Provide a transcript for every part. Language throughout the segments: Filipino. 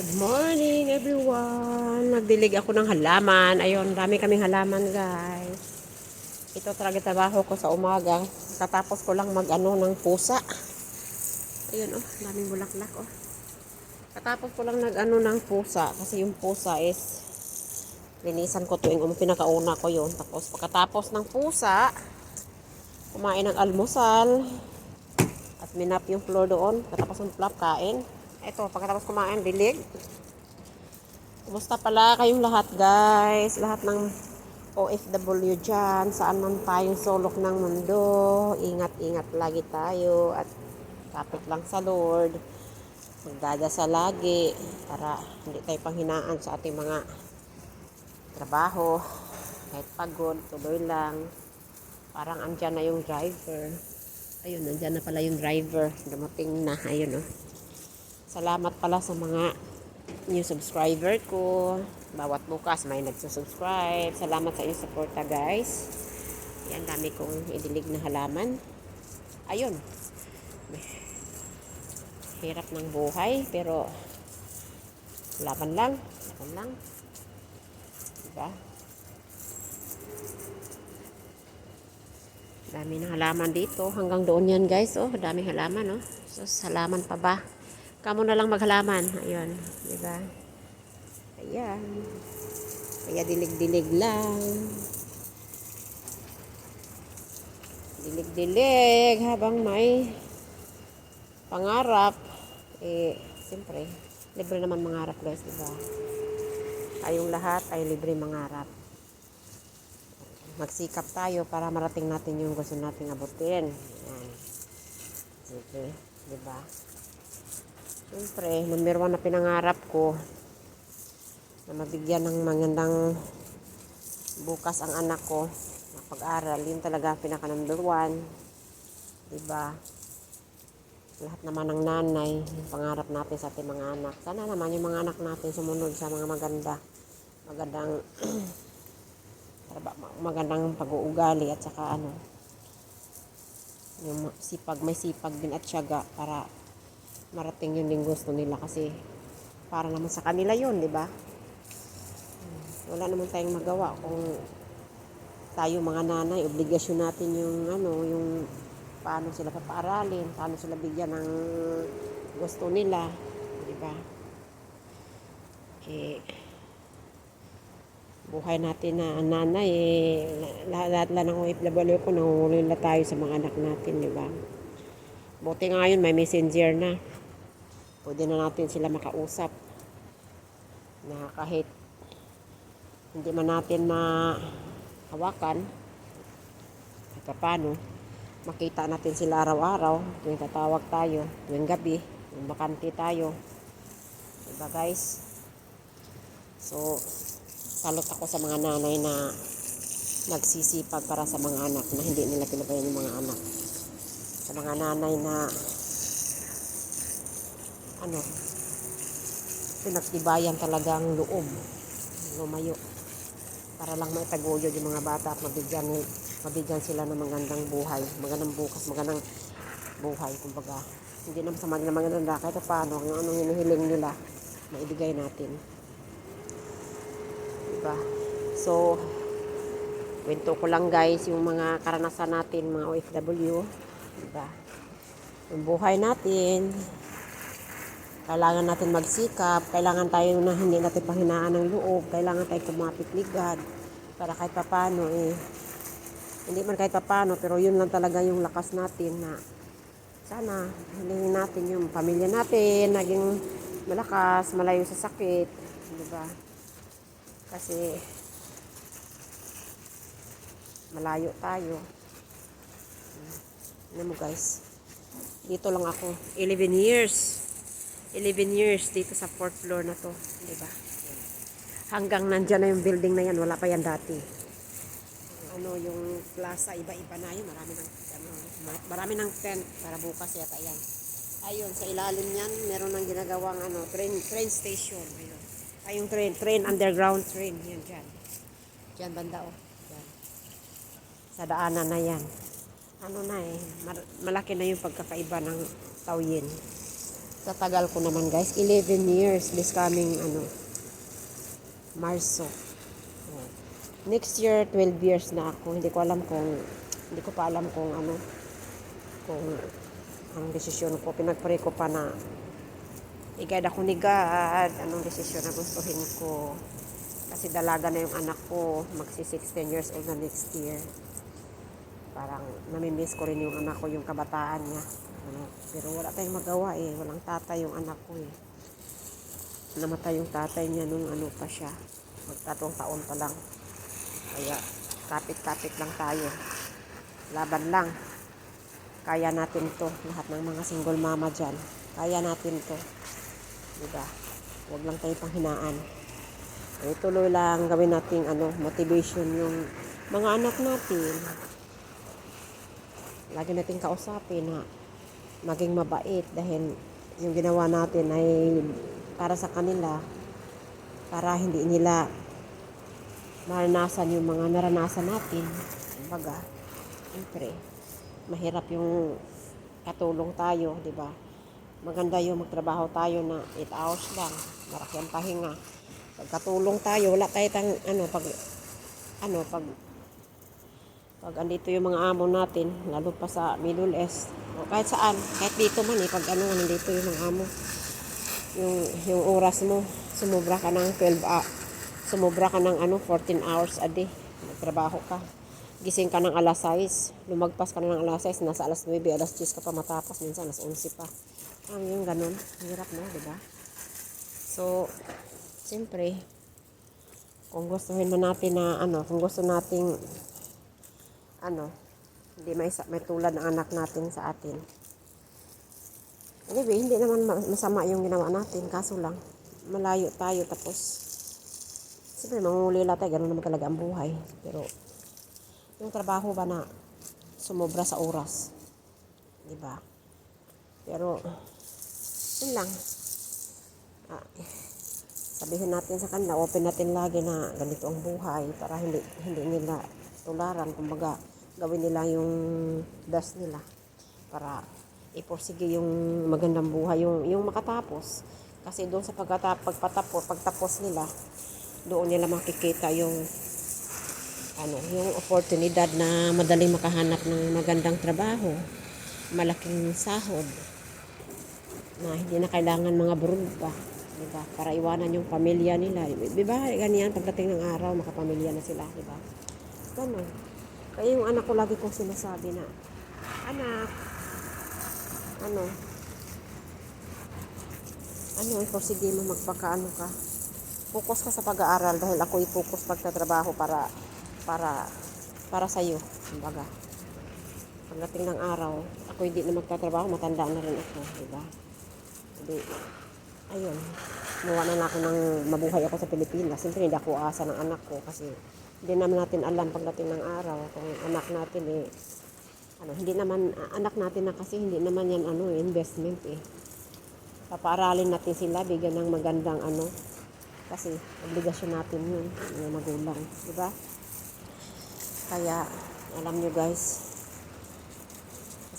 Good morning everyone. Nagdilig ako ng halaman. Ayun, dami kaming halaman guys. Ito talaga trabaho ko sa umaga. Katapos ko lang mag-ano ng pusa. Ayun oh, daming bulaklak oh. Katapos ko lang nag-ano ng pusa kasi yung pusa is linisan ko tuwing um, pinakauna ko yun. Tapos pagkatapos ng pusa, kumain ng almusal at minap yung floor doon. Katapos ng flap, kain. Ito, pagkatapos kumain, dilig. Kumusta pala kayong lahat guys? Lahat ng OFW dyan, saan man tayong sulok ng mundo. Ingat-ingat lagi tayo at kapit lang sa Lord. Magdadasal lagi para hindi tayo panghinaan sa ating mga trabaho. Kahit pagod, tuloy lang. Parang andyan na yung driver. Ayun, nandyan na pala yung driver. Dumating na. Ayun, oh. Salamat pala sa mga new subscriber ko. Bawat bukas may nagsusubscribe. Salamat sa inyong suporta, guys. Yan, dami kong idilig na halaman. Ayun. Hirap ng buhay, pero laban lang. Laban lang. Diba? Dami ng halaman dito. Hanggang doon yan guys. Oh, dami halaman. Oh. So, halaman pa ba? Kamu na lang maghalaman. Ayun. Diba? Ayan. Kaya dilig-dilig lang. Dilig-dilig habang may pangarap. Eh, siyempre, libre naman mangarap guys, diba? Tayong lahat ay libre mangarap magsikap tayo para marating natin yung gusto nating abutin. Yan. Sige, di ba? Siyempre, number one na pinangarap ko na mabigyan ng magandang bukas ang anak ko na pag-aral. Yun talaga pinaka number one. Di ba? Lahat naman ng nanay, yung pangarap natin sa ating mga anak. Sana naman yung mga anak natin sumunod sa mga maganda. Magandang magandang pag-uugali at saka ano yung sipag may sipag din at syaga para marating yun din gusto nila kasi para naman sa kanila yun di ba? Wala naman tayong magawa kung tayo mga nanay obligasyon natin yung ano yung paano sila papaaralin paano sila bigyan ng gusto nila di ba? Eh buhay natin na nanay eh, lahat lang ng OFW ko nangungulong na tayo sa mga anak natin di ba? Buti nga ngayon may messenger na pwede na natin sila makausap. Na kahit hindi man natin mahawakan. At paano? Makita natin sila araw-araw tuwing tatawag tayo tuwing gabi tuwing bakante tayo. Diba guys? So salot ako sa mga nanay na nagsisipag para sa mga anak na hindi nila pinabayan yung mga anak. Sa mga nanay na ano pinagtibayan talaga ang loob. Lumayo. Para lang maitaguyod yung mga bata at mabigyan, mabigyan sila ng magandang buhay. Magandang bukas, magandang buhay kumbaga. Hindi naman sa magandang kahit paano kung anong hinihiling nila maibigay natin. Diba? So, kwento ko lang guys yung mga karanasan natin mga OFW, diba? Yung buhay natin, kailangan natin magsikap, kailangan tayo na hindi natin panghinaan ng loob, kailangan tayo kumapit ligad para kahit papano eh, hindi man kahit papano, pero yun lang talaga yung lakas natin na sana hilingin natin yung pamilya natin, naging malakas, malayo sa sakit, di ba? Kasi malayo tayo. Ano mo guys? Dito lang ako. 11 years. 11 years dito sa fourth floor na to. Diba? Hanggang nandyan na yung building na yan. Wala pa yan dati. Ano yung plaza, iba-iba na yun. Marami ng, ano, marami ng tent para bukas yata yan. Ayun, sa ilalim yan, meron ng ginagawang ano, train, train station. Ayun. Ay, yung train, train, underground train. Yan, dyan. Dyan, banda, oh. Dyan. Sa daanan na yan. Ano na eh, malaki na yung pagkakaiba ng tawyin. Sa tagal ko naman guys, 11 years this coming ano, Marso. Next year, 12 years na ako. Hindi ko alam kung, hindi ko pa alam kung ano, kung ang desisyon ko. Pinagpray ko pa na igad ako ni God, anong desisyon na gustuhin ko. Kasi dalaga na yung anak ko, magsi 16 years old na next year. Parang namimiss ko rin yung anak ko, yung kabataan niya. Ano, pero wala tayong magawa eh, walang tatay yung anak ko eh. Namatay yung tatay niya nung ano pa siya, magtatong taon pa lang. Kaya kapit-kapit lang tayo. Laban lang. Kaya natin to, lahat ng mga single mama dyan. Kaya natin to. Diba? Huwag lang tayo panghinaan. Eh, tuloy lang gawin nating ano, motivation yung mga anak natin. Lagi nating kausapin na maging mabait dahil yung ginawa natin ay para sa kanila para hindi nila maranasan yung mga naranasan natin. Kumbaga, siyempre, mahirap yung katulong tayo, di ba? Maganda yung magtrabaho tayo na 8 hours lang, maraki ang pahinga. Pag katulong tayo, wala tayo tang, ano, pag, ano, pag, pag andito yung mga amo natin, lalo pa sa Middle East, o kahit saan, kahit dito man eh, pag ano, nandito yung mga amo, yung, yung oras mo, sumubra ka ng 12 ah, sumubra ka ng ano, 14 hours a day, magtrabaho ka. Gising ka ng alas 6, lumagpas ka na ng alas 6, nasa alas 9, alas 10 ka pa matapos, minsan alas 11 pa. Ang yung ganun, hirap no, di ba? So, siyempre, kung gustuhin man natin na ano, kung gusto nating ano, hindi may, may tulad ng anak natin sa atin. Anyway, hindi naman ma- masama yung ginawa natin, kaso lang, malayo tayo tapos, siyempre, mangungulila tayo, ganun naman talaga ang buhay. Pero, yung trabaho ba na sumobra sa oras, di ba? Pero, yun lang. Ah, sabihin natin sa kanila, open natin lagi na ganito ang buhay para hindi hindi nila tularan, kumbaga gawin nila yung best nila para iporsige yung magandang buhay, yung, yung makatapos. Kasi doon sa pagkatap, pagpatapos, pagtapos nila, doon nila makikita yung ano, yung oportunidad na madaling makahanap ng magandang trabaho, malaking sahod, na hindi na kailangan mga bruda, di ba? Para iwanan yung pamilya nila. Di ba? Ganyan, pagdating ng araw, makapamilya na sila, di ba? Ganun. Kaya yung anak ko lagi kong sinasabi na, anak, ano, ano, sige mo magpakaano ka. Focus ka sa pag-aaral dahil ako i-focus pagtatrabaho para, para, para sa'yo, kumbaga. Pagdating ng araw, ako hindi na magtatrabaho, matanda na rin ako, di ba? Hindi, ayun, muwa na ako ng mabuhay ako sa Pilipinas. Siyempre, hindi ako asa ng anak ko kasi hindi naman natin alam pagdating ng araw kung anak natin eh, ano, hindi naman, anak natin na kasi hindi naman yan ano, eh, investment eh. Papaaralin natin sila, bigyan ng magandang ano, kasi obligasyon natin yun, yung magulang, di ba? Kaya, alam nyo guys,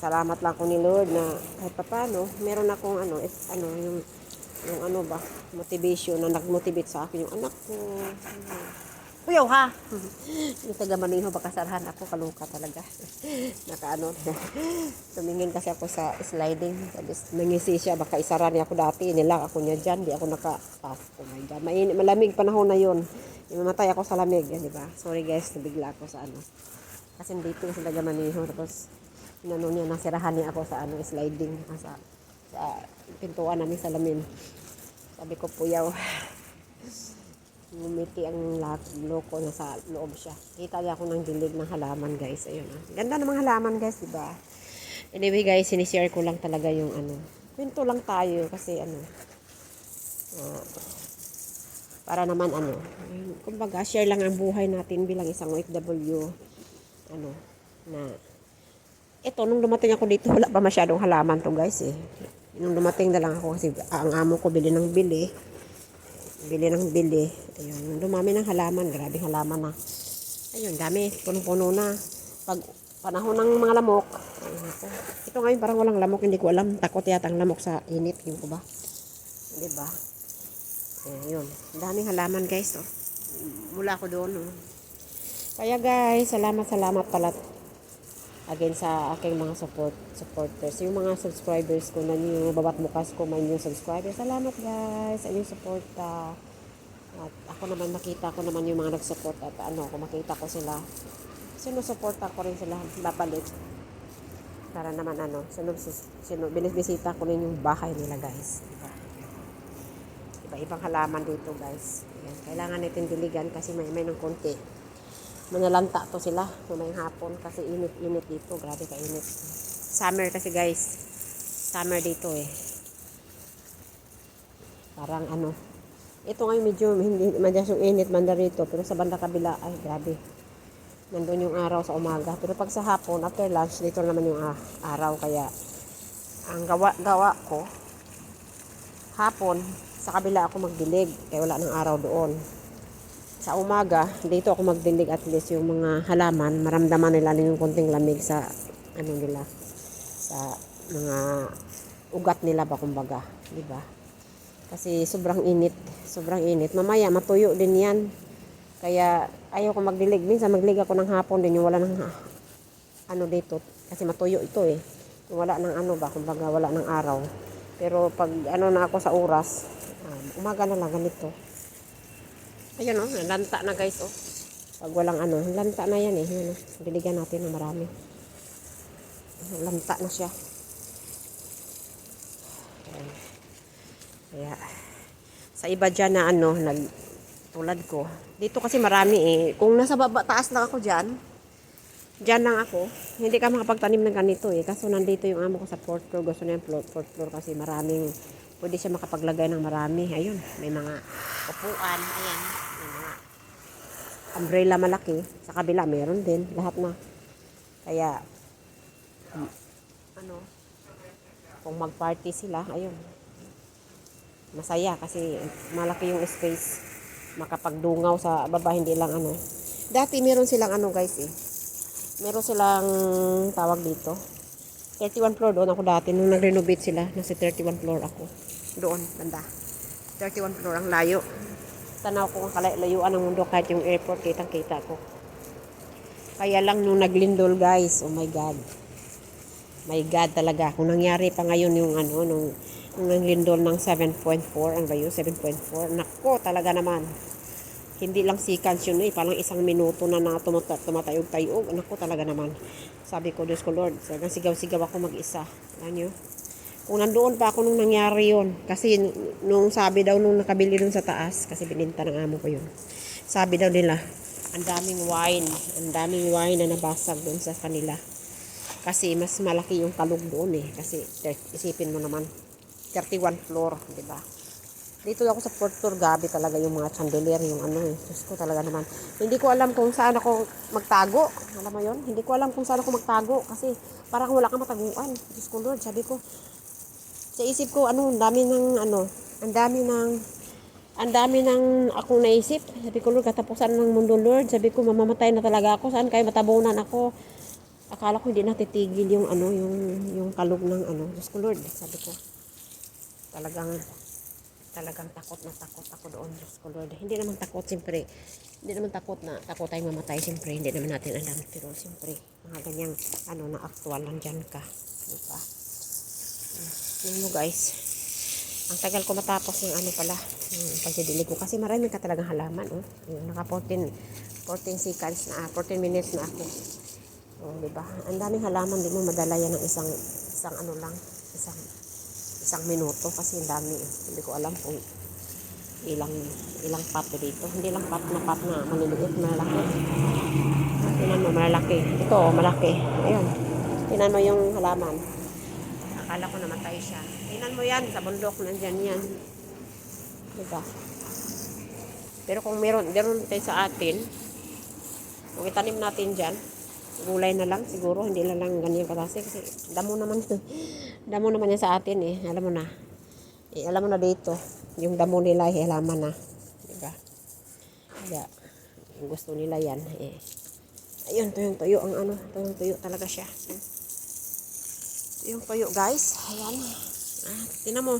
salamat lang ko ni Lord na kahit papano, meron akong ano, if, ano, yung, yung ano ba, motivation na nag-motivate sa akin yung anak ko. Kuyaw ha! yung taga Maniho, baka sarahan ako, kaluka talaga. Naka ano, tumingin kasi ako sa sliding. Sabi, nangisi siya, baka isara niya ako dati. Nilak ako niya dyan, di ako naka, ah, oh my God. Main, malamig panahon na yun. Mamatay ako sa lamig, yan, di ba? Sorry guys, nabigla ako sa ano. Kasi dito sa taga Maniho, tapos inano niya, nasirahan niya ako sa ano, sliding, sa, sa pintuan namin sa lamin. Sabi ko, puyaw. Ngumiti ang loko na sa loob siya. Kita niya ako ng dilig ng halaman, guys. Ayun, ah. Ganda ng mga halaman, guys, di ba? Anyway, guys, sinishare ko lang talaga yung ano. Kwento lang tayo kasi ano, ah, para naman ano, kumbaga, share lang ang buhay natin bilang isang OFW, ano, na, ito, nung dumating ako dito, wala pa masyadong halaman to guys eh. Nung dumating na lang ako kasi ang amo ko bili ng bili. Bili ng bili. Ayun, dumami ng halaman, grabe halaman na. Ayun, dami, punong-puno na. Pag panahon ng mga lamok. Ay, naku. Ito ngayon parang walang lamok, hindi ko alam. Takot yata ang lamok sa init, yun ko ba? Di ba? Yun. Ang daming halaman guys. Oh. Mula ko doon. Oh. Kaya guys, salamat, salamat pala again sa aking mga support supporters. Yung mga subscribers ko na new, babat bukas ko may new subscribers. Salamat guys sa inyong suporta. At ako naman makita ko naman yung mga nag-support at ano, kung makita ko sila, sinusuporta ko rin sila babalik. Para naman ano, sino, sino, binisbisita ko rin yung bahay nila guys. Diba? Iba-ibang halaman dito guys. Kailangan natin diligan kasi may may ng konti. Manalanta to sila mamayang hapon kasi init-init dito. Grabe ka init. Summer kasi guys. Summer dito eh. Parang ano. Ito ngayon medyo hindi madyas yung init manda rito. Pero sa banda kabila ay grabe. Nandun yung araw sa umaga. Pero pag sa hapon, after lunch, dito naman yung ah, araw. Kaya ang gawa-gawa ko, hapon, sa kabila ako magdilig. Kaya wala ng araw doon sa umaga, dito ako magdilig at least yung mga halaman, maramdaman nila yung konting lamig sa ano nila sa mga ugat nila ba kumbaga, di ba? Kasi sobrang init, sobrang init. Mamaya matuyo din 'yan. Kaya ayaw ko magdilig. Minsan magdilig ako ng hapon din yung wala ng ano dito kasi matuyo ito eh. Yung wala ng ano ba, kumbaga wala ng araw. Pero pag ano na ako sa oras, um, umaga na lang ganito. Ayan o, oh, lanta na guys oh. Pag walang ano, lanta na yan eh. Yan, oh. Diligan natin ng marami. Lanta na siya. Ayan. Kaya, sa iba dyan na ano, nag, tulad ko. Dito kasi marami eh. Kung nasa baba, taas lang ako dyan, dyan lang ako, hindi ka makapagtanim ng ganito eh. Kaso nandito yung amo ko sa fourth floor. Gusto niya yung fourth floor kasi maraming, pwede siya makapaglagay ng marami. Ayun, may mga upuan. Ayan umbrella malaki. Sa kabila, meron din. Lahat na. Kaya, ano, kung mag-party sila, ayun. Masaya kasi malaki yung space. Makapagdungaw sa baba, hindi lang ano. Dati meron silang ano guys eh. Meron silang tawag dito. 31 floor doon ako dati. Nung nag-renovate sila, nasa 31 floor ako. Doon, banda. 31 floor ang layo. Tanaw ko ang kalayuan ng mundo kahit yung airport kitang kita ko. Kaya lang nung naglindol guys oh my god. My god talaga. Kung nangyari pa ngayon yung ano nung, nung naglindol ng 7.4 ang ba yun 7.4 nako talaga naman. Hindi lang seconds yun eh parang isang minuto na na tumata, tumatayog-tayog. Nako talaga naman. Sabi ko Diyos ko Lord sigaw-sigaw ako mag-isa. Alam nyo kung nandoon pa ako nung nangyari yon kasi nung sabi daw nung nakabili dun sa taas kasi bininta ng amo ko yun sabi daw nila ang daming wine ang daming wine na nabasag doon sa kanila. Kasi mas malaki yung kalog doon eh. Kasi isipin mo naman 31 floor di ba? Dito ako sa fourth floor gabi talaga yung mga chandelier yung ano eh Diyos ko talaga naman. Hindi ko alam kung saan ako magtago alam mo yon hindi ko alam kung saan ako magtago kasi parang wala kang mataguan. Diyos ko Lord sabi ko sa isip ko, ano, ang dami ng, ano, ang dami ng, ang dami ng akong naisip. Sabi ko, Lord, katapusan ng mundo, Lord. Sabi ko, mamamatay na talaga ako. Saan kayo matabunan ako? Akala ko hindi natitigil yung, ano, yung, yung kalog ng, ano. Diyos ko, Lord. Sabi ko, talagang, talagang takot na takot ako doon. Diyos ko, Lord. Hindi naman takot, siyempre. Hindi naman takot na takot tayong mamatay, siyempre. Hindi naman natin alam. Pero, siyempre, mga ganyang, ano, na actual lang dyan ka. Diba? Yun mo guys. Ang tagal ko matapos yung ano pala, yung pagdidilig ko. Kasi marami ka talagang halaman. Oh. Yung naka 14, 14 seconds na, 14 minutes na ako. Oh, di ba? Ang daming halaman din mo madala yan ng isang isang ano lang, isang isang minuto kasi ang dami. Eh. Hindi ko alam kung ilang ilang pot dito. Hindi lang pot na pot na maliliit, malaki. Tinan mo, malaki. Ito, oh, malaki. Ayun. Tinan mo yung halaman. Akala ko namatay siya. Tingnan mo yan, sa bundok, nandyan yan. Diba? Pero kung meron, meron tayo sa atin, kung itanim natin dyan, gulay na lang siguro, hindi lang lang ganyan kalase kasi damo naman, damo naman yan sa atin eh, alam mo na. Eh, alam mo na dito, yung damo nila, eh, halaman na. Diba? Kaya, gusto nila yan eh. Ayun, tuyong tuyo ang ano. Tuyong tuyo talaga siya. Tuyong tuyo guys. Ayan. Ah, tinan mo.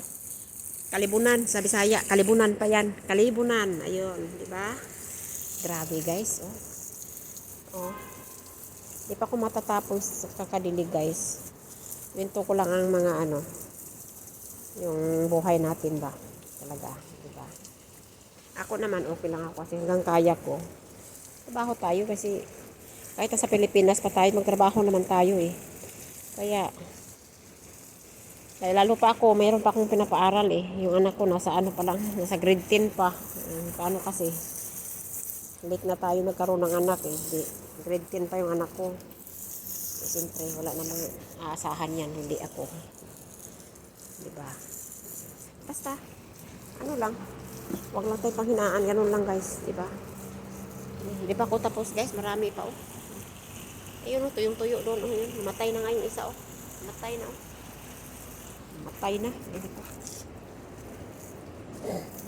Kalibunan sa Bisaya. Kalibunan pa yan. Kalibunan. Ayun. Di ba? Grabe guys. Oh. Oh. Di pa ko matatapos kakadilig guys. Winto ko lang ang mga ano. Yung buhay natin ba. Talaga. Di ba? Ako naman okay lang ako kasi hanggang kaya ko. Trabaho tayo kasi kahit sa Pilipinas pa tayo, magtrabaho naman tayo eh. Kaya, kaya lalo pa ako, mayroon pa akong pinapaaral eh. Yung anak ko nasa ano pa lang, nasa grade 10 pa. Um, paano kasi, late na tayo nagkaroon ng anak eh. Di, grade 10 pa yung anak ko. Eh, Siyempre, wala namang aasahan yan, hindi ako. Diba? Basta, ano lang, wag lang tayo panghinaan, ganun lang guys, diba? Hindi pa ako tapos guys, marami pa oh. Ayun oh, tuyong tuyo doon oh, yun. Matay na nga yung isa oh. Matay na oh. Matay na. Ayun ito.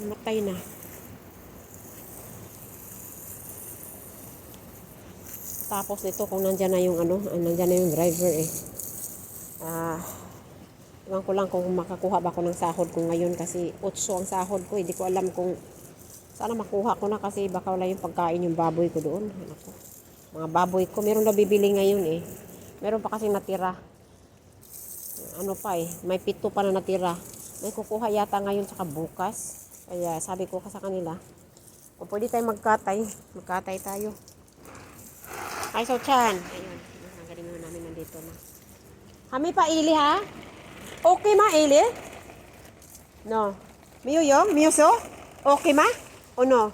Matay na. Tapos nito kung nandyan na yung ano, ah, nandyan na yung driver eh. Ah, Iwan ko lang kung makakuha ba ako ng sahod ko ngayon kasi 8 ang sahod ko. Hindi ko alam kung sana makuha ko na kasi baka wala yung pagkain yung baboy ko doon. Ko. Mga baboy ko. Meron na bibili ngayon eh. Meron pa kasi natira. Ano pa eh. May pito pa na natira. May kukuha yata ngayon tsaka bukas. Kaya sabi ko ka sa kanila, kung pwede tayo magkatay, magkatay tayo. Ay, so Chan. Ayun. Ang galing mo namin nandito na. Kami pa ili ha? Okay ma ili? No. Miyo yo? Miyo so? Okay ma? O no?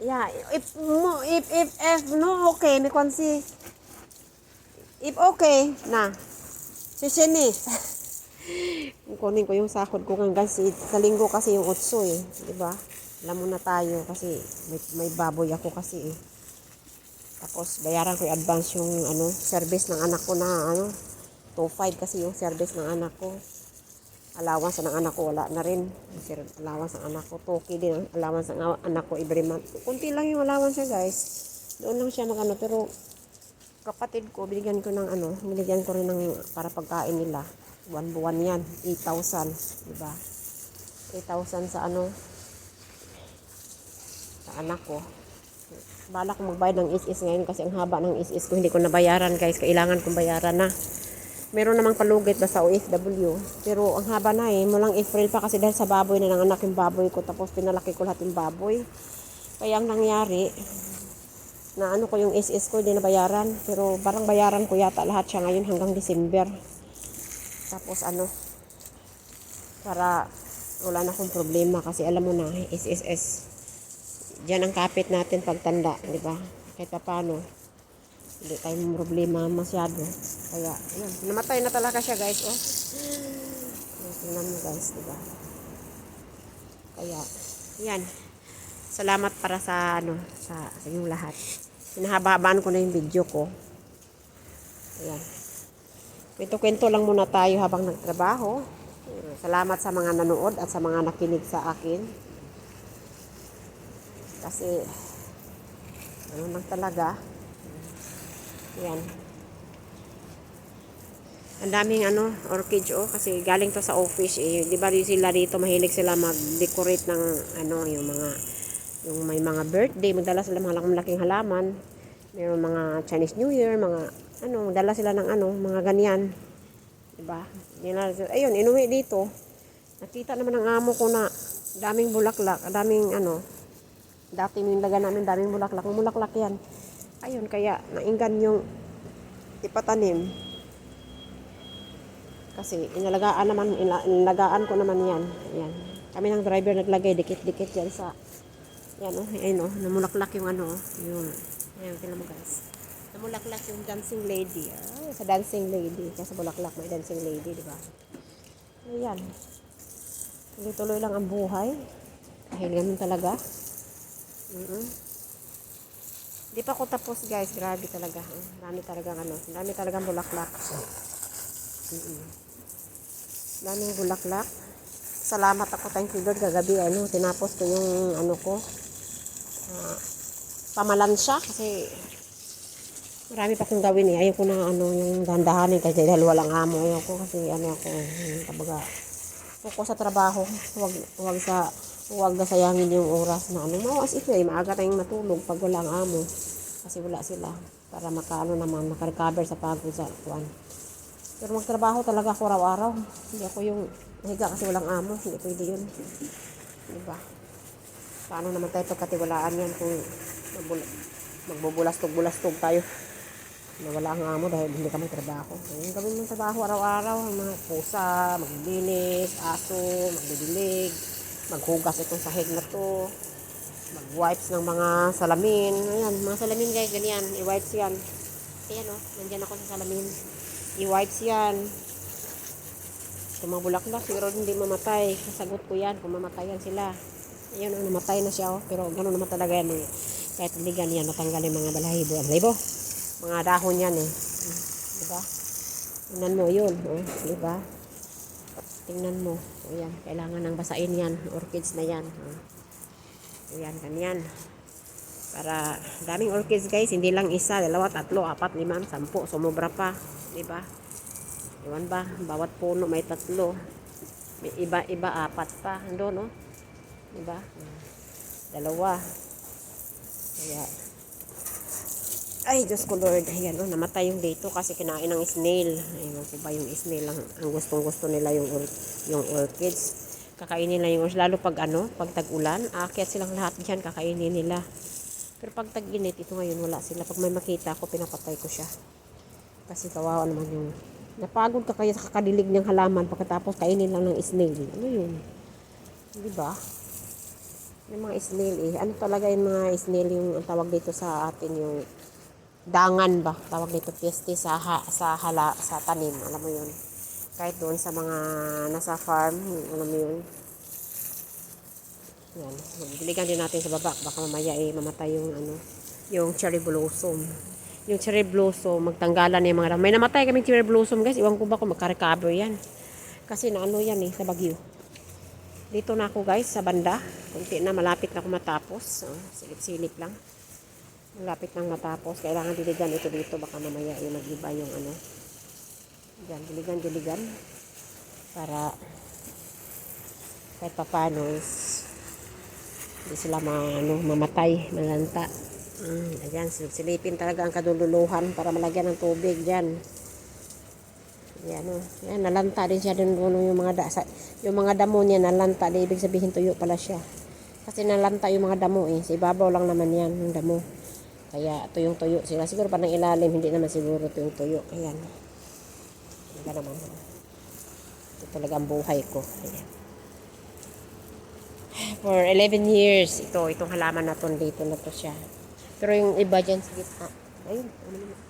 Yeah, if if if if no okay, me si if okay na. Si Sheni. Kunin ko yung sahod ko hanggang si sa linggo kasi yung utso eh, di ba? Alam mo na tayo kasi may, may baboy ako kasi eh. Tapos bayaran ko yung advance yung ano, service ng anak ko na ano, 2.5 kasi yung service ng anak ko. Allowance ng anak ko wala na rin. Allowance ng anak ko, 2K din ang allowance ng anak ko every month. Kunti lang yung allowance niya guys. Doon lang siya magano pero kapatid ko, binigyan ko ng ano, binigyan ko rin ng para pagkain nila. Buwan-buwan yan, 8,000, di ba? 8,000 sa ano, sa anak ko. Bala ko magbayad ng is-is ngayon kasi ang haba ng is-is ko hindi ko nabayaran guys. Kailangan kong bayaran na. Meron namang palugit ba sa OFW. Pero ang haba na eh. Mulang April pa kasi dahil sa baboy na nanganak yung baboy ko. Tapos pinalaki ko lahat yung baboy. Kaya ang nangyari, na ano ko yung is-is ko, hindi nabayaran. Pero parang bayaran ko yata lahat siya ngayon hanggang December. Tapos ano, para wala na akong problema kasi alam mo na, SSS. Diyan ang kapit natin pagtanda, di ba? Kahit pa paano, hindi tayong problema masyado. Kaya, yun, namatay na talaga siya guys, oh. Tingnan mo guys, di ba? Kaya, yan. Salamat para sa, ano, sa, sa inyong lahat. Pinahababaan ko na yung video ko. Ayan. Kwento-kwento lang muna tayo habang nagtrabaho. Salamat sa mga nanood at sa mga nakinig sa akin. Kasi, ano lang talaga. Yan. Ang daming ano, orchid oh, kasi galing to sa office eh. 'Di ba sila dito mahilig sila mag-decorate ng ano, yung mga yung may mga birthday, magdala sila mga malaking halaman. Mayroong mga Chinese New Year, mga ano, dala sila ng ano, mga ganyan. 'Di ba? Nila, ayun, inuwi dito. Nakita naman ng amo ko na daming bulaklak, daming ano, dati yung laga namin daming bulaklak, Yung bulaklak yan. Ayun, kaya nainggan yung ipatanim. Kasi inalagaan naman, ina- inalagaan ko naman yan. Ayan. Kami ng driver naglagay, dikit-dikit yan sa, yan oh, ayun oh, namulaklak yung ano, yung, ayun, tingnan mo guys. Namulaklak yung dancing lady. Ah, sa dancing lady. Kasi bulaklak may dancing lady, di ba? Ayan. Tuloy-tuloy lang ang buhay. Dahil ganun talaga. mm Di pa ako tapos guys. Grabe talaga. Ang dami talagang ano. Ang dami talagang bulaklak. Mm-mm. Daming bulaklak. Salamat ako. Thank you Lord. Kagabi ano. Tinapos ko yung ano ko. Ah, pamalansya kasi marami pa akong gawin eh. Ayoko na ano yung dandahanin kasi dahil walang amo. Ayoko kasi ano ako, kabaga, focus sa trabaho. Huwag, huwag sa, huwag sayangin yung oras na ano. Mo, as if eh, maaga tayong matulog pag walang amo. Kasi wala sila. Para makaano naman, makarecover sa pagod sa kuwan. Pero magtrabaho talaga ako araw-araw. Hindi ako yung nahiga kasi walang amo. Hindi pwede yun. Diba? Paano naman tayo pagkatiwalaan yan kung magbubulastog-bulastog tayo na wala ang amo dahil hindi ka magtrabaho. Yung gawin mong trabaho araw-araw, mga pusa, maglinis, aso, magdidilig, maghugas itong sahig na to, mag-wipes ng mga salamin. Ayan, mga salamin guys, ganyan, i-wipes yan. Ayan o, oh, nandyan ako sa salamin. I-wipes yan. Kung mga bulaklak, siguro hindi mamatay. Kasagot ko yan, kung mamatayan sila. Ayun, oh, namatay na siya, oh. pero gano'n naman talaga yan. Eh. Kahit ligan yan, natanggal yung mga balahibo. Ang libo, mga dahon yan eh. Diba? Tingnan mo yun, oh. diba? Tingnan mo. O yan, kailangan ng basain yan. Orchids na yan. Oh. Ayan, ganyan. Para daming orchids guys, hindi lang isa, dalawa, tatlo, apat, lima, sampu, sumobra pa, 'di ba? Iwan ba? Bawat puno may tatlo. May iba-iba apat pa, ando no? 'Di ba? Dalawa. Kaya ay, Diyos ko Lord, ayan o, namatay yung dito kasi kinain ng snail. Ayun ko ba yung snail ang, ang gustong gusto nila yung, yung orchids. Kakainin nila yung lalo pag ano, pag tag-ulan, aakyat silang lahat dyan, kakainin nila. Pero pag tag-init, ito ngayon wala sila. Pag may makita ako, pinapatay ko siya. Kasi kawawa naman yung... Napagod ka kaya sa kakadilig ng halaman pagkatapos kainin lang ng snail. Ano yun? Di ba? Yung mga snail eh. Ano talaga yung mga snail yung ang tawag dito sa atin yung dangan ba? Tawag dito peste sa ha, sa hala sa tanim. Alam mo yun? Kahit doon sa mga nasa farm, alam mo yun? Yan. Diligan din natin sa baba. Baka mamaya eh, mamatay yung ano, yung cherry blossom. Yung cherry blossom, magtanggalan yung mga May namatay kaming cherry blossom guys. Iwan ko ba kung magka-recover yan. Kasi na ano yan eh, sa Bagyo. Dito na ako guys, sa banda. Kunti na, malapit na ako matapos. Oh, silip-silip lang. Malapit nang matapos. Kailangan diligan ito dito. Baka mamaya yung mag-iba yung ano. Yan, diligan, diligan. Para kahit papano is hindi sila ma, ano, mamatay, malanta. Mm, ayan, sil- silipin talaga ang kadululuhan para malagyan ng tubig dyan. Yan, oh. Yan, nalanta din siya dun yung mga da, sa, yung mga damo niya nalanta, di ibig sabihin tuyo pala siya. Kasi nalanta yung mga damo eh, sa ibabaw lang naman yan, yung damo. Kaya tuyong tuyo sila. Siguro pa ng ilalim, hindi naman siguro tuyong tuyo. Ayan. Hindi naman. Ito talaga ang buhay ko. Ayan. For 11 years, ito, itong halaman na to, dito na to siya. Pero yung iba dyan sa gitna, ayun, ano.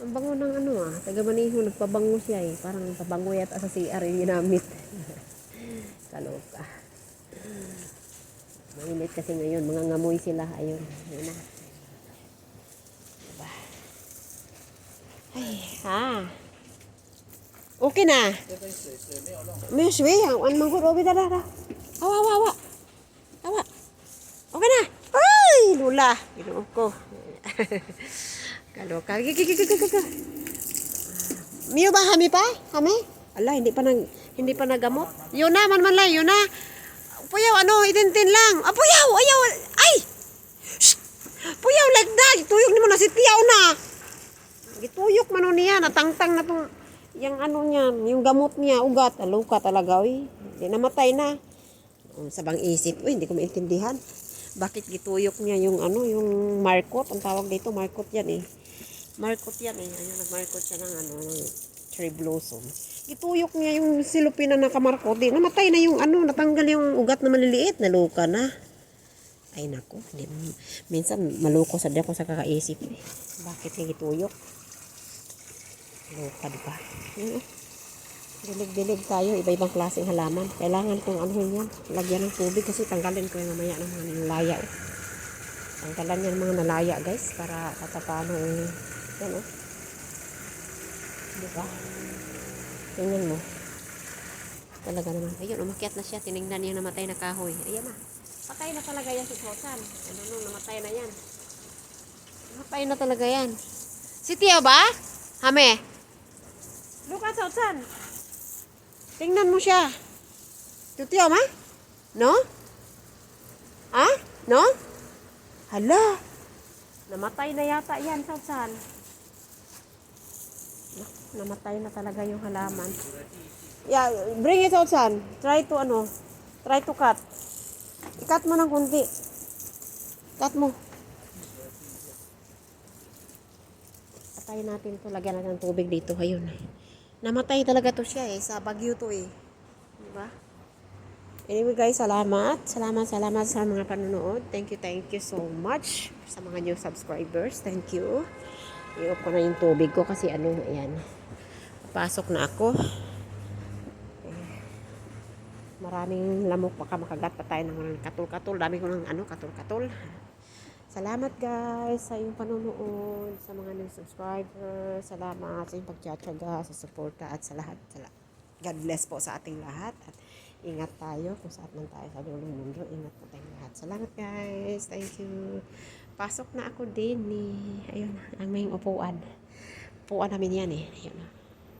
Ang bango ng ano ah. Taga Maniho, nagpabango siya eh. Parang pabango yata sa CR yung ginamit. Kaloka. Mainit kasi ngayon. Mga ngamoy sila. Ayun. Ayun na. Ay, ha. Okay na. May sui. Ah. Ang mangkot. Okay na na. Awa, awa, awa. Awa. Okay na. Ay, lula. Ginoo ko. Gigi, gigi. Miyo ba hami pa? Hami? Ala, hindi pa nag hindi pa nagamot. Yun na, man man lang, yun na. Puyaw, ano, itintin lang. Ah, puyaw, ayaw. Ay! Shh! Puyaw, like that. Tuyok ni mo na si Tiyaw na. Gituyok man niya, natangtang na tong yung ano niya, yung gamot niya, ugat, aluka talaga, uy. Hindi namatay na. Um, sabang isip, uy, hindi ko maintindihan. Bakit gituyok niya yung ano, yung markot, ang tawag dito, markot yan eh. Markot yan eh. Ayun, nag-markot siya ng ano, ng cherry blossom. Gituyok niya yung silupin na nakamarkot. Di, namatay na yung ano, natanggal yung ugat na maliliit, naluka na. Ay nako, hindi, minsan maluko sa ako sa kakaisip eh. Bakit hindi tuyok? Luka, di ba? Oh. Dilig-dilig tayo, iba-ibang klaseng halaman. Kailangan kong ano yan, lagyan ng tubig kasi tanggalin ko yung mamaya ng mga nalaya. Oh. Tanggalan yan mga nalaya guys, para katapano eh. Yan oh. Di ba? Tingnan mo. Talaga naman. Ayun, umakyat na siya. Tinignan niya namatay na kahoy. Ayan na. Patay na talaga yan si Sosan. Ano no, namatay na yan. Namatay na talaga yan. Si Tia ba? Hame? Look at Sosan. Tingnan mo siya. Tutiyo ma? No? Ha? No? Hala. Namatay na yata yan, Sosan. Namatay na talaga yung halaman. Yeah, bring it out, son. Try to, ano, try to cut. I-cut mo ng kunti. Cut mo. Patayin natin to. Lagyan natin ng tubig dito. Ayun. Namatay talaga to siya eh. Sa Baguio to eh. Diba? Anyway guys, salamat. Salamat, salamat sa mga panonood. Thank you, thank you so much sa mga new subscribers. Thank you. I-off ko na yung tubig ko kasi ano, ayan. Pasok na ako. Maraming lamok baka makagat pa tayo ng katul-katul. Dami ko ng ano, katul-katul. Salamat guys sa iyong panonood, sa mga new subscribers. Salamat sa iyong pagtsatsaga, sa suporta at sa lahat. Sa God bless po sa ating lahat. At ingat tayo kung saan man tayo sa dulong mundo. Ingat po tayong lahat. Salamat guys. Thank you. Pasok na ako din ni, ayun, ang may upuan. Upuan namin yan eh. Ayun.